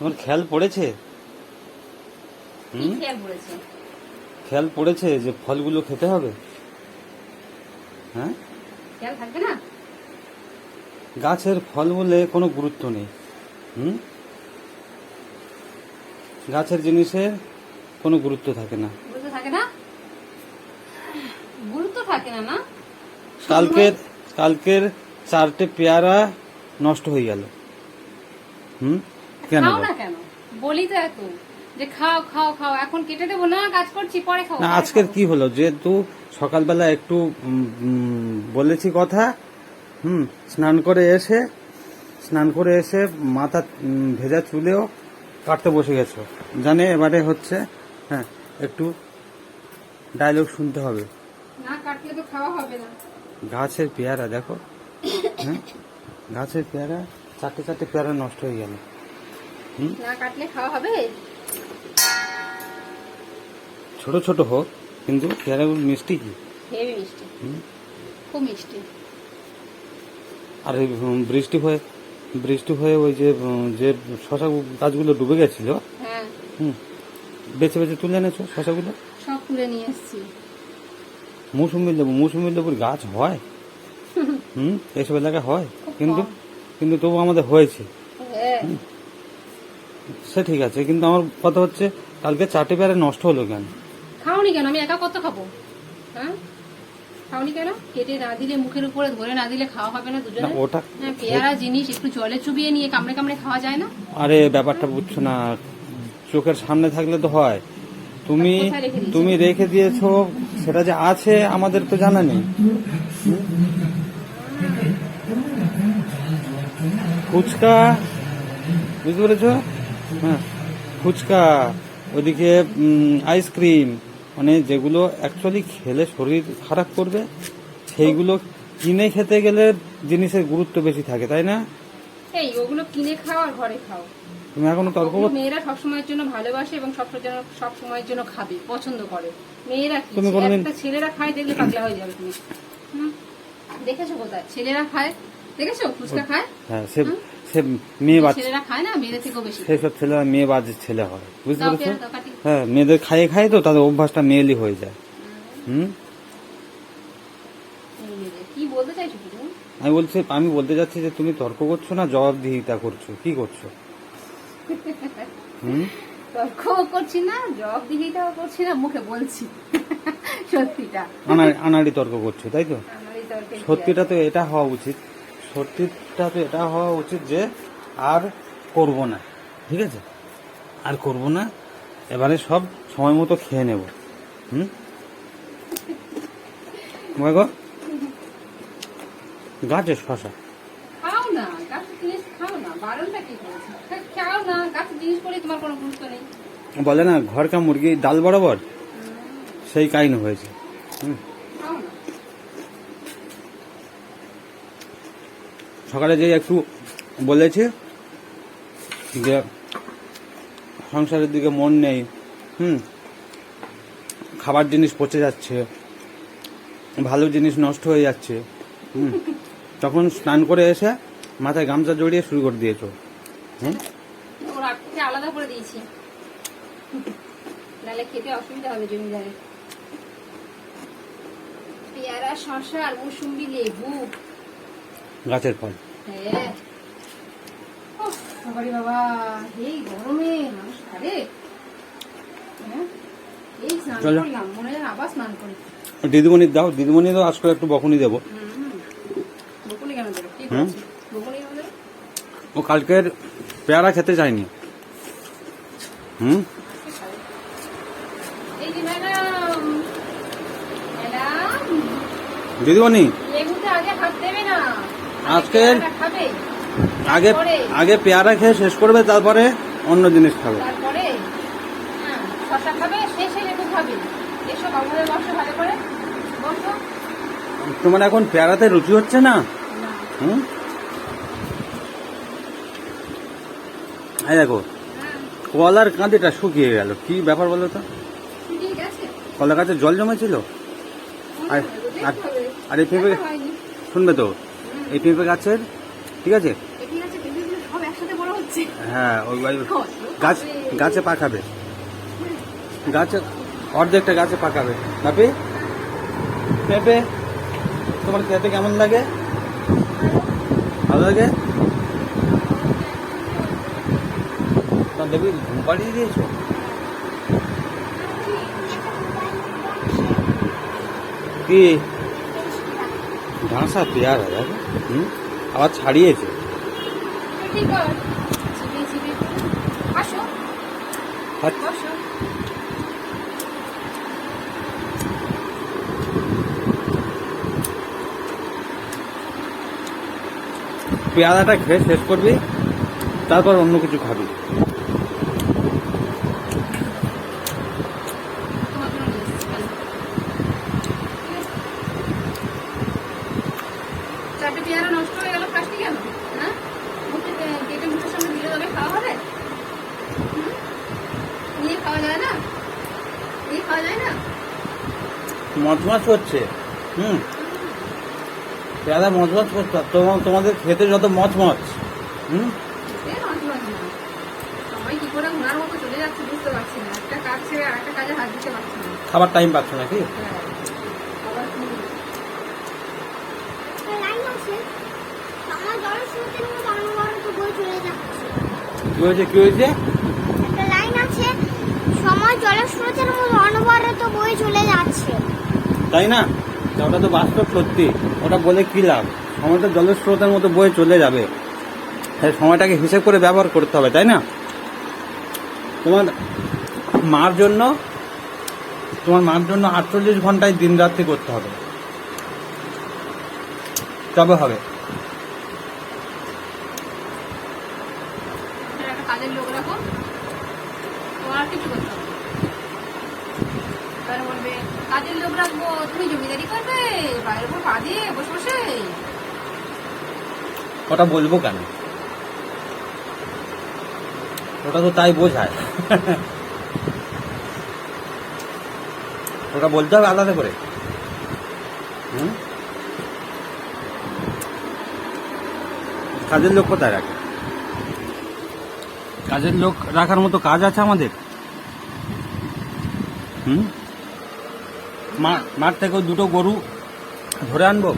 তোমার খেয়াল পড়েছে? হুম? খেয়াল পড়েছে। যে ফলগুলো খেতে হবে? হ্যাঁ? খেয়াল থাকবে না? গাছের ফল বলে কোনো গুরুত্ব নেই। হুম? গাছের জিনিসের কোনো গুরুত্ব থাকে না। গুরুত্ব থাকে না? গুরুত্ব থাকে না না? কালকের কালকের চারটে পেয়ারা নষ্ট হয়ে গেল। হুম? কেন খাও না কেন? বলি তো এত যে খাও খাও খাও। এখন কেটে দেবো। না কাজ করছি পরে খাও না আজকের। কি হলো? যেহেতু সকালবেলা একটু বলেছি কথা হুম স্নান করে এসে স্নান করে এসে মাথা ভেজা চুলেও কাটতে বসে গেছো। জানে এবারে হচ্ছে হ্যাঁ একটু ডায়লগ শুনতে হবে। না কাটলে তো খাওয়া হবে না। গাছের পেয়ারা দেখো হ্যাঁ গাছের পেয়ারা চারটে চারটে পেয়ারা নষ্ট হয়ে গেল। না কাটলে খাওয়া হবে? ছোট ছোট হোক কিন্তু পেয়ারাগুলো মিষ্টি কি? হেভি মিষ্টি। হুম? খুব মিষ্টি। আর বৃষ্টি হয়ে বৃষ্টি হয়ে ওই যে যে শশা গাছগুলো ডুবে গেছিল হ্যাঁ। হুম? বেছে বেছে তুলে এনেছো শশাগুলো? সব তুলে নিয়ে এসেছি। মৌসুমি লেবু মৌসুমি লেবুর গাছ হয়? হুম। এসব এলাকায় হয়? কিন্তু কিন্তু তবু আমাদের হয়েছে। হ্যাঁ। সে ঠিক আছে কিন্তু আমার কথা হচ্ছে কালকে চারটে পেয়ারা নষ্ট হলো কেন? খাওনি কেন? আমি একা কত খাব? হ্যাঁ? খাওনি কেন? কেটে না দিলে মুখের উপরে ধরে না দিলে খাওয়া হবে না দুজনে? ওটা হ্যাঁ পেয়ারা জিনিস একটু জলে চুবিয়ে নিয়ে কামড়ে কামড়ে খাওয়া যায় না? আরে ব্যাপারটা বুঝছ না। চোখের সামনে থাকলে তো হয়। তুমি? তুমি রেখে দিয়েছ সেটা যে আছে আমাদের তো জানা নেই। ফুচকা বুঝতে পেরেছ? হ্যাঁ ফুচকা ওদিকে আইসক্রিম মানে যেগুলো অ্যাকচুয়ালি খেলে শরীর খারাপ করবে সেইগুলো কিনে খেতে গেলে জিনিসের গুরুত্ব বেশি থাকে তাই না? এই ওগুলো কিনে খাও আর ঘরে খাও। তুমি এখনও তর্ক মেয়েরা সবসময়ের জন্য ভালোবাসে এবং সব জন্য সব সময়ের জন্য খাবে পছন্দ করে। মেয়েরা কি? তুমি কোনোদিন- ছেলেরা খায় দেখলে পাগলা হয়ে যাবে তুমি। দেখেছ কোথায়? ছেলেরা খায়। দেখেছ? ফুচকা খায়? হ্যাঁ সে মেয়ে বাচ্চা সেসব ছেলেরা মেয়ে বাজে ছেলে হয়। বুঝতে পেরেছ। হ্যাঁ মেয়েদের খাইয়ে খাইয়ে তো তাদের অভ্যাসটা মেয়েলি হয়ে যায়। হুম? আমি বলছি আমি বলতে যাচ্ছি যে তুমি তর্ক করছ না জবাবদিহিতা করছ? কি করছ? হুম? তর্কও করছি না জবাব দিহিটাও করছি না মুখে বলছি। সত্যিটা। আনাড়ি তর্ক করছ তাই তো? সত্যিটা তো এটা হওয়া উচিত। সত্যিটা তো এটা হওয়া উচিত যে আর করব না ঠিক আছে? আর করব না এবারে সব সময় মতো খেয়ে নেব হুম? কর গাছের শশা। খাও না গাছের জিনিস খাও না বারণটা কি খাও না গাছের জিনিস করে তোমার কোনো গুরুত্ব নেই। বলে না ঘরকা মুরগি ডাল বরাবর? সেই কাহিনী হয়েছে হুম খাও না সকালে যে একটু বলেছে যে সংসারের দিকে মন নেই, হুম, খাবার জিনিস পচে যাচ্ছে, ভালো জিনিস নষ্ট হয়ে যাচ্ছে, হুম, তখন স্নান করে এসে মাথায় গামছা জড়িয়ে শুরু করে দিয়েছ আলাদা করে দিয়েছি। খেতে অসুবিধা হবে জমিদারের। পেয়ারা আর লেবু। গাছের ফল। হ্যাঁ। বাবা এই গরমে মানুষ খাবে? হ্যাঁ? দিদিমণির দাও দিদিমণি দাও আজকে একটু বকুনি দেবো। ও কালকের পেয়ারা খেতে চায়নি হুম? দিদিমণি লেবুতে আগে হাত দেবে না খাবে আগে আগে পেয়ারা খেয়ে শেষ করবে তারপরে অন্য জিনিস খাবে। হ্যাঁ তোমার এখন পেয়ারাতে রুচি হচ্ছে না? হুম? এই দেখো হ্যাঁ। কলার কাঁদিটা শুকিয়ে গেল। কি ব্যাপার বলো তো? কলা গাছে? জল জমেছিল? আর আর এই শুনবে তো? এই পেঁপে গাছের? ঠিক আছে? হ্যাঁ ওই গাছ গাছে পাকাবে। গাছে অর্ধেকটা গাছে পাকাবে। বাপি? পেঁপে? তোমার খেতে কেমন লাগে? ভালো লাগে? দেবী ঘুম পাড়িয়ে দিয়েছ? কি? ঘাসা পেয়ারা দেখো হুম? আবার ছাড়িয়েছে। বসো। পেয়ারাটা খেয়ে শেষ করবি তারপর অন্য কিছু খাবি তোমার জন্য নিয়ে এসেছি, কেন? চারটে পেয়ারা নষ্ট হয়ে গেল প্লাস্টিক কেন? হ্যাঁ? মুখে কেটে মুখের সামনে দিলে তবে খাওয়া হবে? নিয়ে খাওয়া যায় না? নিয়ে খাওয়া যায় না? মজমাজ করছে। হুম। পেয়ারা মজমাজ করছে তোমাদের খেতে যত মজমজ হুম? এ মাঝে মাঝে না। সবাই কি করে ওনার মতো চলে যাচ্ছে বুঝতে পারছি না একটা কাজ ছেড়ে আরেকটা কাজে হাত দিতে পারছি না খাবার টাইম পাচ্ছ নাকি হ্যাঁ। আবার কি লাইন আছে আমার জলের স্রোতের মতো অনবরত বয়ে চলে যাচ্ছে কি হয়েছে কি হয়েছে? একটা লাইন আছে সময় জলের স্রোতের মতো অনবরত বয়ে চলে যাচ্ছে। তাই না? তা ওটা তো বাস্তব সত্যি। ওটা বলে কি লাভ? সময়টা জলের স্রোতের মতো বয়ে চলে যাবে। তাই সময়টাকে হিসেব করে ব্যবহার করতে হবে তাই না? তোমার মার জন্য তোমার মার জন্য আটচল্লিশ ঘন্টায় দিন রাত্রি করতে হবে। তবে হবে সেটা একটা কাজের লোক রাখো তোমার আর কিছু করতে হবে না। এবারে বলবে কাজের লোক রাখব তুমি জমিদারি করবে? বাইরের উপর পা দিয়ে বসে বসে? ওটা বলব কেন? ওটা তো তাই বোঝায়। ওটা বলতে হবে আলাদা করে। হুম? কাজের লোক কোথায় রাখে? কাজের লোক রাখার মতো কাজ আছে আমাদের। হুম? মাঠ থেকে দুটো গরু ধরে আনব?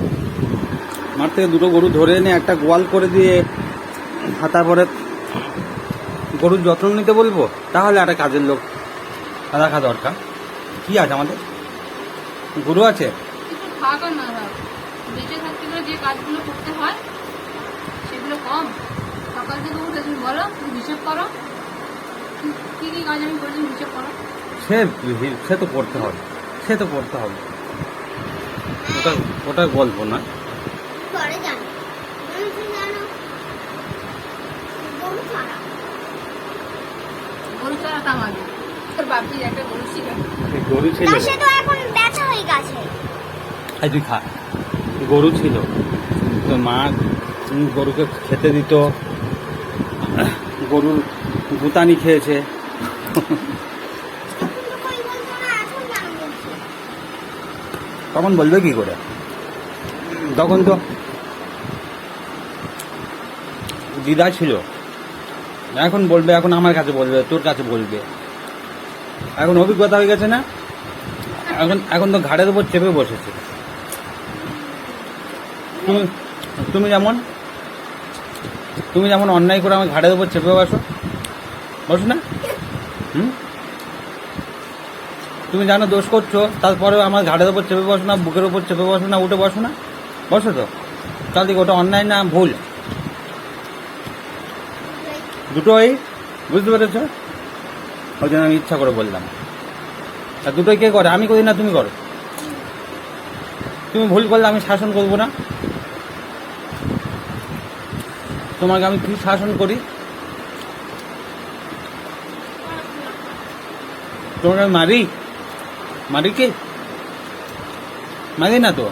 মাঠ থেকে দুটো গরু ধরে এনে একটা গোয়াল করে দিয়ে তারপরে গরুর যত্ন নিতে বলব? তাহলে একটা কাজের লোক রাখা দরকার। কি আছে আমাদের? গরু আছে? থাক আর না থাক। বেঁচে থাকতে গেলে যে কাজগুলো করতে হয় সেগুলো কম। সকাল থেকে উঠে তুমি বলো তুমি হিসেব করো। কি- কি কি কাজ আমি করেছি হিসেব করো। সে সে তো করতে হবে। সে তো করতে হবে। ওটা ওটা গল্প না। পরে জানো। তুমি কি জানো? গরু ছিল। তুই খা। গরু ছিল। তো মা গরুকে খেতে দিত। গরুর গুতানি খেয়েছে তখন তো কই বলতো না এখন কেন বলছে তখন বলবে কি করে? তখন তো দিদা ছিল। এখন বলবে, এখন আমার কাছে বলবে, তোর কাছে বলবে। এখন অভিজ্ঞতা হয়ে গেছে না? এখন এখন তো ঘাড়ের উপর চেপে বসেছে। তুমি তুমি যেমন তুমি যেমন অন্যায় করে আমার ঘাড়ের উপর চেপে বসো। বসো না? হুম? তুমি জানো দোষ করছ তারপরে আমার ঘাড়ের উপর চেপে বসো না, বুকের উপর চেপে বসো না, উঠে বসো না। বসো তো। তাহলে ওটা অন্যায় না, ভুল। দুটোই, বুঝতে পেরেছ? ওই জন্য আমি ইচ্ছা করে বললাম। আর দুটোই কে করে? আমি করি না, তুমি করো। তুমি ভুল করলে আমি শাসন করব না। তোমাকে আমি কি শাসন করি? তোমাকে আমি মারি? মারি কি মারি না তো।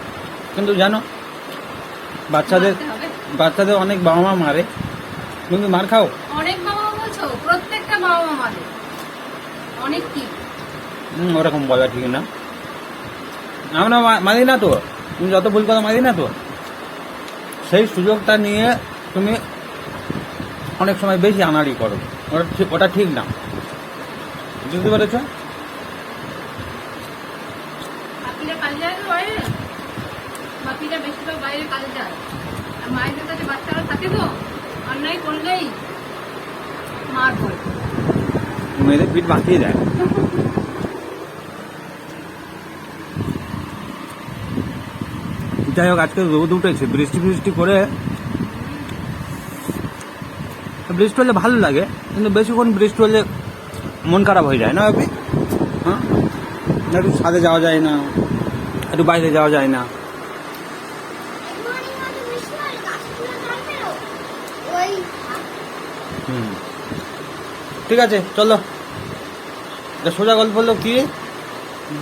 কিন্তু জানো বাচ্চাদের বাচ্চাদের অনেক বাবা মা মারে। তুমি মার খাও? অনেক বাবা মা বলছো? প্রত্যেকটা বাবা মা মারে। অনেক কি? হুম, ওরকম বলা ঠিক না। আমরা মারি না তো। তুমি যত ভুল করো মারি না তো। সেই সুযোগটা নিয়ে তুমি অনেক সময় বেশি আনাড়ি করো। ওটা ঠিক ওটা ঠিক না। বুঝতে পেরেছ বাপিরা কাজে যায় তো বাইরে বাপিরা বেশিরভাগ বাইরে কাজে যায় আর মায়েদের কাছে থাকে তো, অন্যায় করলেই মার পড়ে মেয়েদের পিঠ বাঁকিয়ে দেয়। যাই হোক, আজকে রোদ উঠেছে। বৃষ্টি বৃষ্টি করে বৃষ্টি হলে ভালো লাগে, কিন্তু বেশিক্ষণ বৃষ্টি হলে মন খারাপ হয়ে যায় না আপনি হ্যাঁ? একটু ছাদে যাওয়া যায় না, একটু বাইরে যাওয়া যায় না মর্নিং ওয়াকে বৃষ্টি হলে গাছগুলো জল বেরো ওই হুম। ঠিক আছে, চলো। সোজা গল্প হলো কি?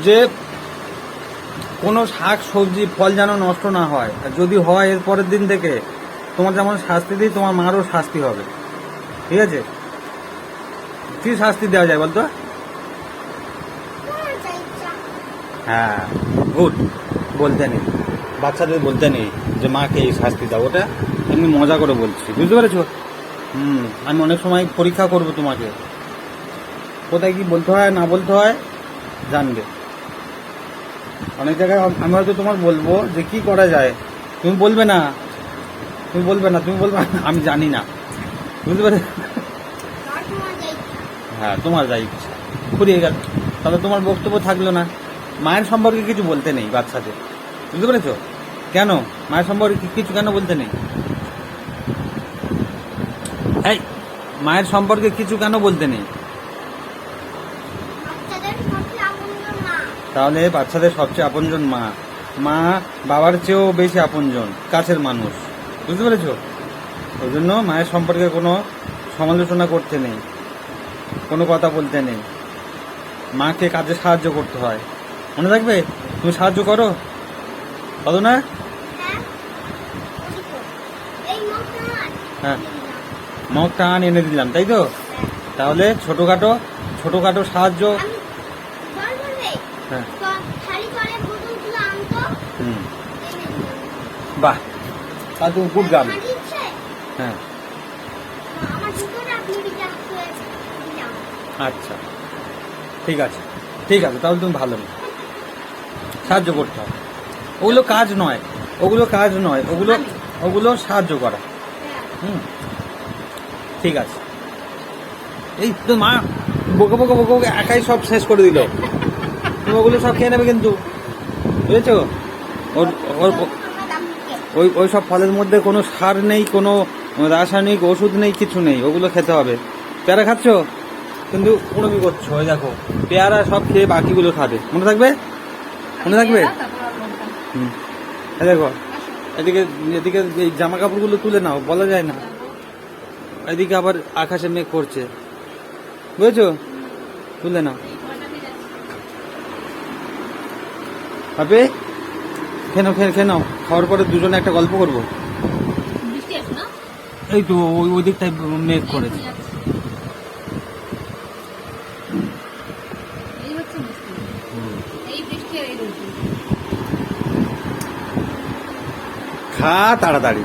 যে কোনো শাক, সবজি, ফল যেন নষ্ট না হয়। আর যদি হয় এর পরের দিন থেকে, তোমার যেমন শাস্তি দিই, তোমার মারও শাস্তি হবে। ঠিক আছে? কি শাস্তি দেওয়া যায় বলতো? হ্যাঁ গুড বলতে নেই। বাচ্চাদের বলতে নেই যে, মাকে এই শাস্তি দাও। ওটা এমনি মজা করে বলছি। বুঝতে পেরেছ? হুম, আমি অনেক সময় পরীক্ষা করব তোমাকে। কোথায় কি বলতে হয়, না বলতে হয়, জানবে। অনেক জায়গায় আমি হয়তো তোমার বলব যে কি করা যায়। তুমি বলবে না। তুমি বলবে না, তুমি বলবে আমি জানি না। বুঝতে পেরে হ্যাঁ তোমার যাই ইচ্ছা। ফুরিয়ে গেল। তাহলে তোমার বক্তব্য থাকল না। মায়ের সম্পর্কে কিছু বলতে নেই বাচ্চাদের। বুঝতে পেরেছ? কেন? মায়ের সম্পর্কে কিছু কেন বলতে নেই? এই মায়ের সম্পর্কে কিছু কেন বলতে নেই? তাহলে বাচ্চাদের সবচেয়ে আপনজন মা। মা বাবার চেয়েও বেশি আপনজন কাছের মানুষ। বুঝতে পেরেছ? ওই জন্য মায়ের সম্পর্কে কোনো সমালোচনা করতে নেই কোনো কথা বলতে নেই। মাকে কাজে সাহায্য করতে হয়। মনে থাকবে তুমি সাহায্য করো। কত না। হ্যাঁ। মগ টান এনে দিলাম তাই তো? তাহলে ছোটোখাটো ছোটোখাটো সাহায্য। হ্যাঁ। হুম। বাহ তুমি গুড ইচ্ছে। হ্যাঁ। আচ্ছা। ঠিক আছে। ঠিক আছে তাহলে তুমি ভালো। সাহায্য করতে হবে। ওগুলো কাজ নয়। ওগুলো কাজ নয়। ওগুলো ওগুলো সাহায্য করা। হ্যাঁ। হুম। ঠিক আছে। এই তো মা, বকে বকে বকে বকে একাই সব শেষ করে দিল। তুমি ওগুলো সব খেয়ে নেবে কিন্তু। বুঝেছ? ওর ওর, ওই ওই সব ফলের মধ্যে কোনো সার নেই, কোনো রাসায়নিক ওষুধ নেই, কিছু নেই, ওগুলো খেতে হবে। পেয়ারা খাচ্ছ? কিন্তু কোনো উড়মি করছ? ওই দেখো, পেয়ারা সব খেয়ে বাকিগুলো খাবে। মনে থাকবে? মনে থাকবে। হুম। দেখো, এদিকে এদিকে এই জামা কাপড়গুলো তুলে নাও, বলা যায় না। এদিকে আবার আকাশে মেঘ করছে। বুঝেছ? তুলে। হবে খেয়ে নাও খেয়ে খেয়ে নাও খাওয়ার পরে দুজনে একটা গল্প করব। না? এই তো ওই ওই দিকটায় মেঘ করেছে। খা তাড়াতাড়ি।